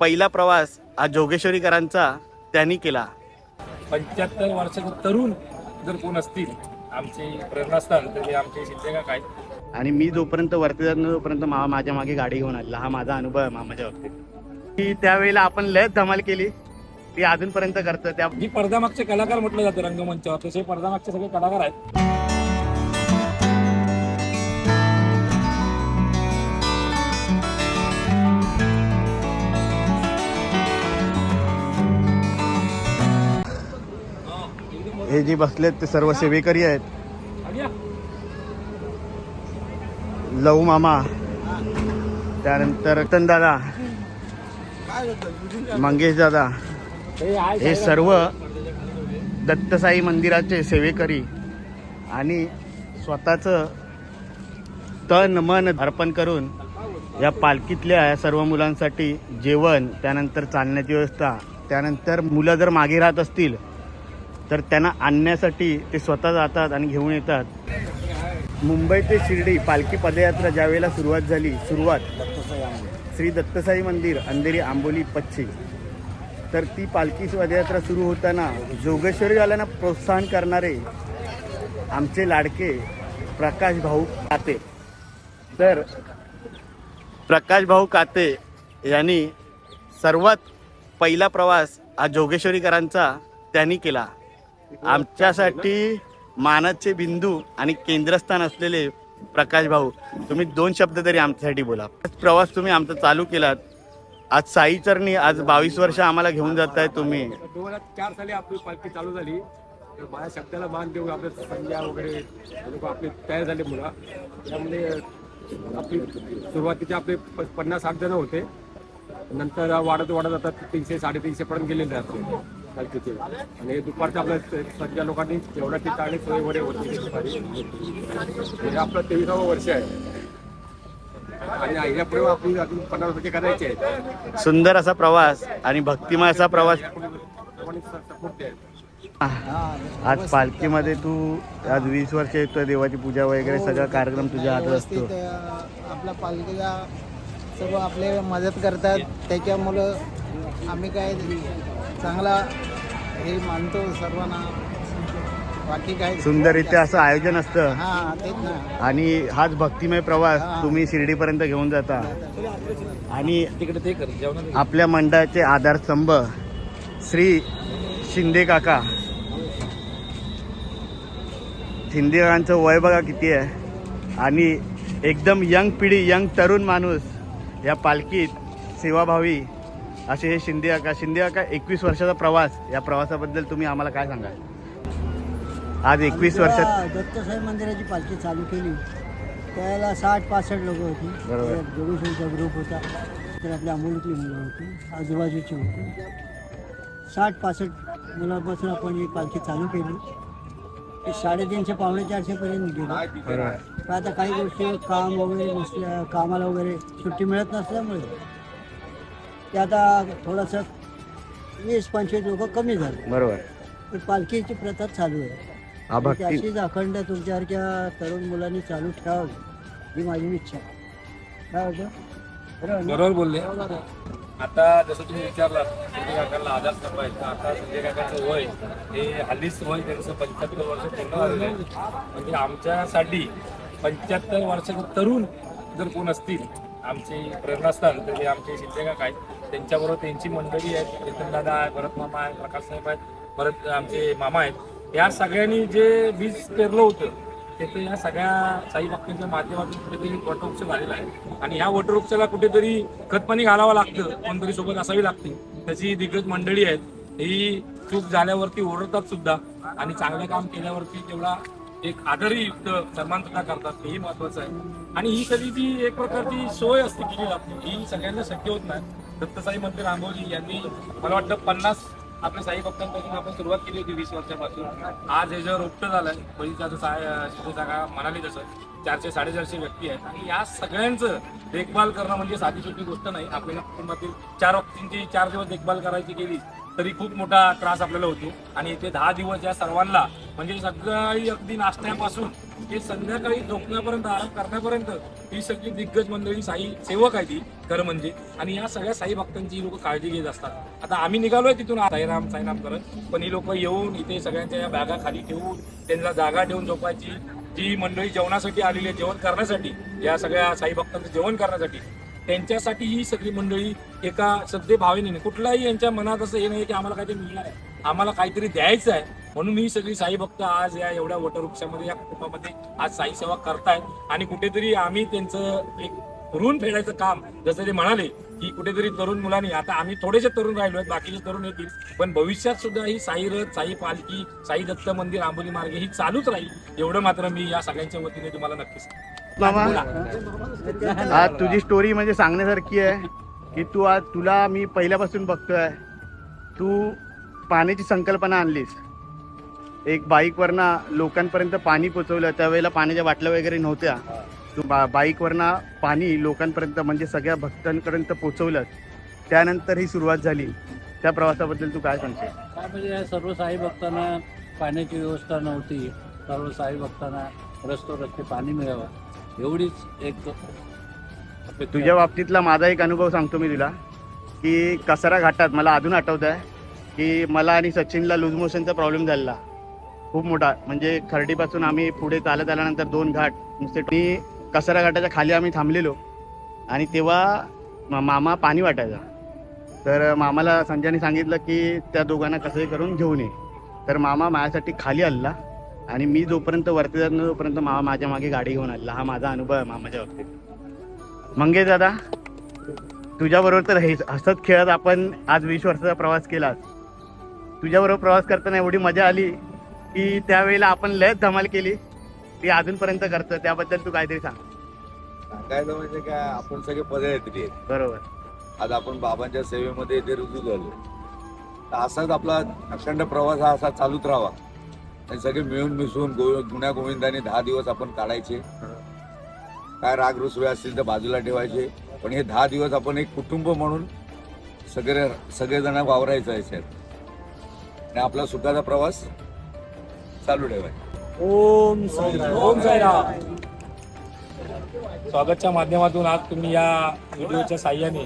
पहिला प्रवास हा जोगेश्वरीकरांचा त्यांनी केला. पंच्याहत्तर वर्षाचे तरुण जर कोण असतील आमचे प्रेरणास्थान तर ते आमचे शिंदे काय आणि मी जोपर्यंत वरती जात तोपर्यंत मामा माझ्या मागे गाडी घेऊन आलेला. हा माझा अनुभव आहे मामाच्या बाबतीत. की त्यावेळेला आपण लयच धमाल केली. ती अजूनपर्यंत करतं. त्या जी पडद्यामागचे कलाकार म्हटलं जातं रंगमंचावर तसे पडद्यामागचे सगळे कलाकार आहेत. हे जे बसलेत ते सर्व सेवेकरी आहेत. लऊ मामा त्यानंतर रतन दादा मंगेश दादा हे सर्व दत्तसाई मंदिराचे सेवेकरी आणि स्वतःचं तन मन अर्पण करून या पालखीतल्या या सर्व मुलांसाठी जेवण त्यानंतर चालण्याची व्यवस्था त्यानंतर मुलं जर मागे राहत असतील तर त्यांना आणण्यासाठी ते स्वतः जातात आणि घेऊन येतात. मुंबई ते शिर्डी पालखी पदयात्रा ज्यावेळेला सुरुवात झाली सुरुवात श्री दत्तसाई मंदिर अंधेरी आंबोली पश्चिम तर ती पालखी पदयात्रा सुरू होताना जोगेश्वरीवाल्यांना प्रोत्साहन करणारे आमचे लाडके प्रकाश भाऊ काते. तर प्रकाश भाऊ काते यांनी सर्वात पहिला प्रवास हा जोगेश्वरीकरांचा त्यांनी केला. आमच्यासाठी मानाचे बिंदू आणि केंद्रस्थान असलेले प्रकाश भाऊ तुम्ही दोन शब्द तरी आमच्यासाठी बोला. प्रवास तुम्ही आमचा चालू केलात. आज साई चरणी आज बावीस वर्ष आम्हाला घेऊन जाताय तुम्ही. दोन हजार चार साली आपली पालखी चालू झाली. तर माझ्या शब्दाला मान देऊन आपले संध्या वगैरे लोक आपले तयार झाले मुला. त्यामध्ये आपली सुरुवातीचे आपले प- पन्नास साठ जण होते. नंतर वाढत वाढत आता तीनशे साडेतीनशे पर्यंत गेलेले आपले पालखीचे आणि दुपारच्या आपल्या सध्या लोकांनी जेवढ्या ठिकाणी सोय वगैरे होती दुपारी. हे आपलं तेविसावं वर्ष आहे. आणि यापुढे आपण अजून पन्नास वर्ष करायचे आहेत सुंदर असा प्रवास आणि भक्तिमय असा प्रवास. आज पालखीमध्ये तू आज वीस वर्ष येतोय देवाची पूजा वगैरे सगळा कार्यक्रम तुझ्या हातात असतो. आपल्या पालखीला सर्व आपले मदत करतात. त्याच्यामुळं आम्ही काय चांगला हे मानतो सर्वांना. बाकी काय सुंदररित्या असं आयोजन असतं. हा तेच ना. आणि हाच भक्तिमय प्रवास तुम्ही शिर्डीपर्यंत घेऊन जाता. आणि तिकडे ते कर जेवण आपल्या मंडळाचे आधारस्तंभ श्री शिंदे काका. शिंदे काकांचं वय बघा किती आहे. आणि एकदम यंग पिढी यंग तरुण माणूस या पालखीत सेवाभावी असे हे शिंदे काका शिंदे काका एकवीस वर्षाचा प्रवास. या प्रवासाबद्दल तुम्ही आम्हाला काय सांगा आज एकवीस वर्षात दत्तसाहेब मंदिराची पालखी चालू केली. त्याला साठ पासष्ट लोक होती. जोगेश्वरीचा ग्रुप होता. तर आपल्या अमोलीतली मुलं होती. आजूबाजूची होती. साठ पासष्ट मुलापासून आपण ही पालखी चालू केली. ती साडेतीनशे पावणे चारशेपर्यंत गेली. पण आता काही गोष्टी काम वगैरे नसल्या कामाला वगैरे सुट्टी मिळत नसल्यामुळे ते आता थोडंसं वीस पंचवीस लोक कमी झाले. बरोबर. पण पालखीची प्रथा चालू आहे. हा आणि भक्ती अशीच अखंड तुमच्यासारख्या तरुण मुलांनी चालू ठेवावी ही माझी इच्छा आहे. काय होतं? बरोबर ना? बरोबर बोलले. आता जसं तुम्ही विचारला संजय काकांना आधार स्तंभ तर आता संजय काकांचं वय हे हल्लीच वय त्यांचं पंच्याहत्तर वर्ष पूर्ण झालेलं आहे. म्हणजे आमच्यासाठी पंच्याहत्तर वर्षाचे तरुण जर कोण असतील आमचे प्रेरणास्थान तर ते आमचे शिंदे काका आहेत. त्यांच्याबरोबर त्यांची मंडळी आहेत चेतन दादा आहे भरत मामा आहे प्रकाश साहेब आहेत परत आमचे मामा आहेत. या सगळ्यांनी जे बीज पेरलं होतं त्याचं या सगळ्या साई भक्तांच्या माध्यमातून कुठेतरी वटवृक्ष झालेला आहे. आणि ह्या वटवृक्षाला कुठेतरी खतपाणी घालावं लागतं कोणतरी सोबत असावी लागते. त्याची दिग्गज मंडळी आहेत ही चूक झाल्यावरती ओरडतात सुद्धा आणि चांगलं काम केल्यावरती तेवढा एक आदरही युक्त सन्मान सुद्धा करतात हेही महत्वाचं आहे. आणि ही कधी जी एक प्रकारची सोय असते केली जाते ही सगळ्यांना शक्य होत नाही. दत्तसाई मंदिर आंबोली यांनी मला वाटतं पन्नास आपल्या साई भक्तांपासून आपण सुरुवात केली होती वीस वर्षापासून. आज हे जर रोपटं झालंय पहिलीचं त्याचं साय शिंदे जागा म्हणाली तसं चारशे साडेचारशे व्यक्ती आहेत आणि या सगळ्यांचं देखभाल करणं म्हणजे साधी सोपी गोष्ट नाही. आपल्या कुटुंबातील चार व्यक्तींची चार दिवस देखभाल करायची गेली तरी खूप मोठा त्रास आपल्याला होतो. आणि इथे दहा दिवस या सर्वांना म्हणजे सगळी अगदी नाश्त्यापासून हे संध्याकाळी झोपण्यापर्यंत आराम करण्यापर्यंत ही सगळी दिग्गज मंडळी साई सेवक आहे ती खरं म्हणजे. आणि या सगळ्या साई भक्तांची लोक काळजी घेत असतात. आता आम्ही निघालोय तिथून साईराम साईराम करत. पण ही लोक येऊन इथे सगळ्यांच्या या बॅगा खाली ठेवून त्यांना जागा ठेवून झोपायची. जी मंडळी जेवणासाठी आलेली आहे जेवण करण्यासाठी या सगळ्या साई भक्तांचं जेवण करण्यासाठी त्यांच्यासाठी ही सगळी मंडळी एका सद्य भावेने कुठलाही यांच्या मनात असं हे नाही की आम्हाला काहीतरी मिळणार आहे. आम्हाला काहीतरी द्यायचं आहे. म्हणून ही सगळी साई भक्त आज या एवढ्या वटवृक्षामध्ये या कुटुंबामध्ये आज साई सेवा करतायत आणि कुठेतरी आम्ही त्यांचं एक ऋण फेडायचं काम जसं ते म्हणाले की कुठेतरी तरुण मुलांनी आता आम्ही थोडेसे तरुण राहिलो आहेत बाकीचे तरुण येतील पण भविष्यात सुद्धा ही साई रथ साई पालखी साई दत्त मंदिर आंबोली मार्गे ही चालूच राहील. एवढं मात्र मी या सगळ्यांच्या वतीने तुम्हाला नक्कीच आज तुझी स्टोरी म्हणजे सांगण्यासारखी आहे की तू आज तुला मी पहिल्यापासून बघतोय. तू पाण्याची संकल्पना आणलीस एक बाईकवरनं लोकांपर्यंत पाणी पोचवलं त्यावेळेला पाण्याच्या बाटल्या वगैरे नव्हत्या. तू बा बाईकवरनं पाणी लोकांपर्यंत म्हणजे सगळ्या भक्तांपर्यंत पोचवलं. त्यानंतर ही सुरुवात झाली. त्या प्रवासाबद्दल तू काय सांगते काय म्हणजे या सर्व साई भक्तांना पाण्याची व्यवस्था नव्हती. सर्व साई भक्तांना रस्तो रस्ते पाणी मिळावं. एवढीच एक. तुझ्या बाबतीतला माझा एक अनुभव सांगतो मी तुला की कसारा घाटात मला अजून आठवत आहे की मला आणि सचिनला लूज मोशनचा प्रॉब्लेम झालेला. खूप मोठा. म्हणजे खर्डीपासून आम्ही पुढे चालत आल्यानंतर दोन घाट नुसते मी कसारा घाटाच्या खाली आम्ही थांबलेलो. आणि तेव्हा मा- मामा पाणी वाटायचा. तर मामाला संजयने सांगितलं की त्या दोघांना कसंही करून घेऊन ये तर मामा माझ्यासाठी खाली आला आणि मी जोपर्यंत वरती जात नाही तोपर्यंत मामा माझ्या मागे गाडी घेऊन आला हा माझा अनुभव आहे मामाच्या बाबतीत. मंगेश दादा तुझ्याबरोबर तर हे- हसत खेळत आपण आज वीस वर्षाचा प्रवास केलास. तुझ्याबरोबर प्रवास करताना एवढी मजा आली की त्यावेळेला आपण लयच धमाल केली. ती अजूनपर्यंत करतं त्याबद्दल तू काहीतरी सांग. सांगायचं म्हणजे काय आपण सगळे पदयात्री आहेत बरोबर. आज आपण बाबांच्या सेवेमध्ये इथे रुजू झालो. तर असाच आपला अखंड प्रवास हा असा चालूच राहावा. आणि सगळे मिळून मिसळून गो गुण्या गोविंदाने दहा दिवस आपण काढायचे. काय राग रुसवे असतील तर बाजूला ठेवायचे. पण हे दहा दिवस आपण एक कुटुंब म्हणून सगळे सगळेजण वावरायचं आहे साहेब. आणि आपला सुखाचा प्रवास चालू ठेवायचा ओम. ओम साईराम. स्वागतच्या माध्यमातून आज तुम्ही या व्हिडिओच्या साह्याने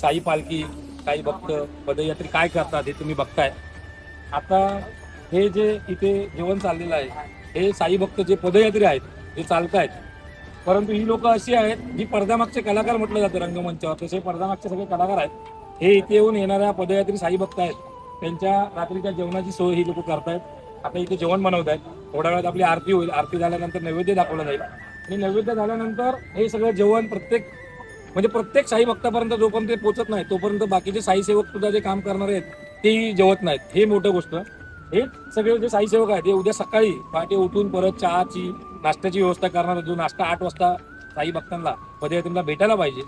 साई पालखी साई भक्त पदयात्री काय करतात हे तुम्ही बघताय. आता हे जे इथे जेवण चाललेलं आहे हे साई भक्त जे पदयात्री आहेत ते चालतायत परंतु ही लोक अशी आहेत जी पडद्यामागचे कलाकार म्हटलं जातं रंगमंचावर. तसे पडद्यामागचे सगळे कलाकार आहेत. हे इथे येऊन येणाऱ्या पदयात्री साई भक्त आहेत. त्यांच्या रात्रीच्या जेवणाची सोय ही लोक करतायत. आता इथे जेवण बनवत आहेत थोड्या वेळात आपली आरती होईल. आरती झाल्यानंतर नैवेद्य दाखवला जाईल. आणि नैवेद्य झाल्यानंतर हे सगळं जेवण प्रत्येक म्हणजे प्रत्येक साई भक्तापर्यंत जोपर्यंत ते पोचत नाही तोपर्यंत बाकीचे साई सेवक सुद्धा जे काम करणार आहेत ते जेवत नाहीत. हे मोठं गोष्ट. हे सगळे जे साई सेवक आहेत ते उद्या सकाळी पहाटे उठून परत चहाची नाश्त्याची व्यवस्था करणार जो नाश्ता आठ वाजता साई भक्तांना पदयात्रीला भेटायला पाहिजे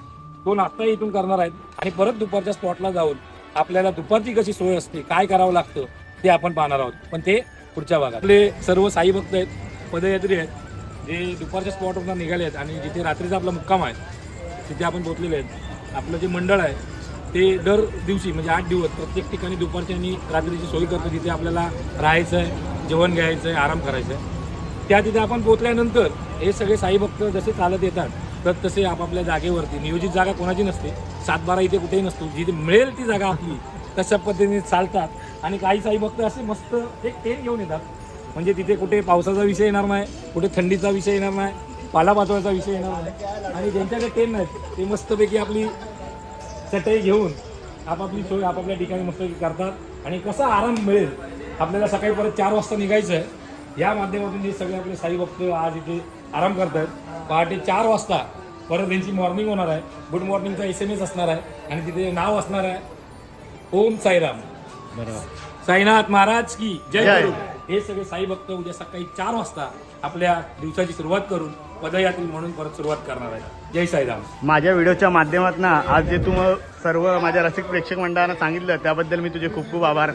तो नाश्ता इथून करणार आहेत. आणि परत दुपारच्या स्पॉटला जाऊन आपल्याला दुपारची कशी सोय असते काय करावं लागतं ते आपण पाहणार आहोत. पण ते पुढच्या भागात. आपले सर्व साई भक्त आहेत पदयात्री आहेत जे दुपारच्या स्पॉटवरून निघाले आहेत आणि जिथे रात्रीचा आपला मुक्काम आहे तिथे आपण पोचलेले आहेत. आपलं जे मंडळ आहे ते दर दिवशी म्हणजे आठ दिवस प्रत्येक ठिकाणी दुपारची आणि रात्रीची सोय करतो जिथे आपल्याला राहायचं आहे जेवण घ्यायचं आहे आराम करायचं आहे. त्या तिथे आपण पोचल्यानंतर हे सगळे साई भक्त जसे चालत येतात तसे आपापल्या जागेवरती नियोजित जागा कोणाची नसते. सातबारा इथे कुठेही नसतो. जिथे मिळेल ती जागा आपली. तशा पद्धतीने चालतात. आणि काही साई भक्त असे मस्त एक टेन घेऊन येतात. म्हणजे तिथे कुठे पावसाचा विषय येणार नाही कुठे थंडीचा विषय येणार नाही पालापाचोळ्याचा विषय येणार नाही. आणि ज्यांच्याकडे टेन नाहीत ते मस्तपैकी आपली चटई घेऊन आपापली सोय आपापल्या ठिकाणी मस्त करतात. आणि कसा आराम मिळेल आपल्याला सकाळी परत चार वाजता निघायचं आहे या माध्यमातून जे सगळे आपले साई भक्त आज इथे आराम करतात. पहाटे चार वाजता परत त्यांची मॉर्निंग होणार आहे. गुड मॉर्निंगचा एस एम एस असणार आहे. आणि तिथे नाव असणार आहे. ओम साईराम. साईनाथ महाराज की जय जय. गुरु. हे सगळे साई भक्त उद्या सकाळी चार वाजता आपल्या दिवसाची सुरुवात करून पदयात्री म्हणून परत सुरुवात करणार आहे जय साईराम. माझ्या व्हिडिओच्या माध्यमातून आज जे तू सर्व माझ्या रसिक प्रेक्षक मंडळांना सांगितलं त्याबद्दल मी तुझे खूप खूप आभार.